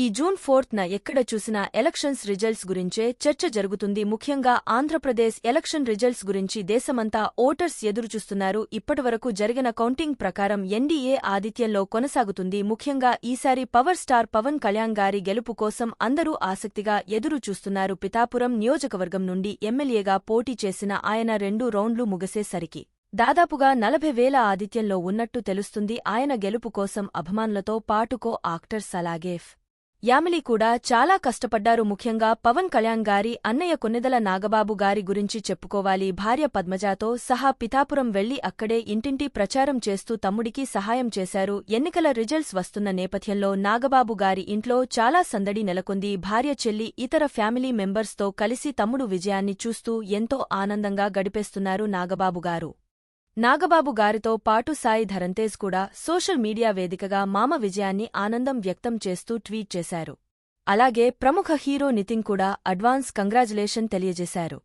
ఈ June fourth న ఎక్కడ చూసినా ఎలక్షన్స్ రిజల్ట్స్ గురించే చర్చ జరుగుతుంది. ముఖ్యంగా ఆంధ్రప్రదేశ్ ఎలక్షన్ రిజల్ట్స్ గురించి దేశమంతా ఓటర్స్ ఎదురుచూస్తున్నారు. ఇప్పటివరకు జరిగిన కౌంటింగ్ ప్రకారం ఎన్డీఏ ఆధిత్యంలో కొనసాగుతుంది. ముఖ్యంగా ఈసారి పవర్ స్టార్ పవన్ కళ్యాణ్ గారి గెలుపు కోసం అందరూ ఆసక్తిగా ఎదురు చూస్తున్నారు పితాపురం నియోజకవర్గం నుండి ఎమ్మెల్యేగా పోటీ చేసిన ఆయన రెండు రౌండ్లు ముగిసేసరికి దాదాపుగా నలభై వేల ఆధిత్యంలో ఉన్నట్టు తెలుస్తుంది. ఆయన గెలుపు కోసం అభిమానులతో పాటుకో ఆక్టర్స్ అలాగేఫ్ యామిలి కూడా చాలా కష్టపడ్డారు. ముఖ్యంగా పవన్ కళ్యాణ్ గారి అన్నయ్య కొన్నెదల నాగబాబు గారి గురించి చెప్పుకోవాలి. భార్య పద్మజాతో సహా పితాపురం వెళ్ళి అక్కడే ఇంటింటి ప్రచారం చేస్తూ తమ్ముడికి సహాయం చేశారు. ఎన్నికల రిజల్ట్స్ వస్తున్న నేపథ్యంలో నాగబాబు గారి ఇంట్లో చాలా సందడి నెలకొంది. భార్య చెల్లి ఇతర ఫ్యామిలీ మెంబర్స్తో కలిసి తమ్ముడు విజయాన్ని చూస్తూ ఎంతో ఆనందంగా గడిపేస్తున్నారు నాగబాబు గారు. నాగబాబు గారితో పాటు సాయి ధరంతేజ్ కూడా సోషల్ మీడియా వేదికగా మామ విజయాన్ని ఆనందం వ్యక్తం చేస్తూ ట్వీట్ చేశారు. అలాగే ప్రముఖ హీరో నితిన్ కూడా అడ్వాన్స్ కంగ్రాచులేషన్ తెలియజేశారు.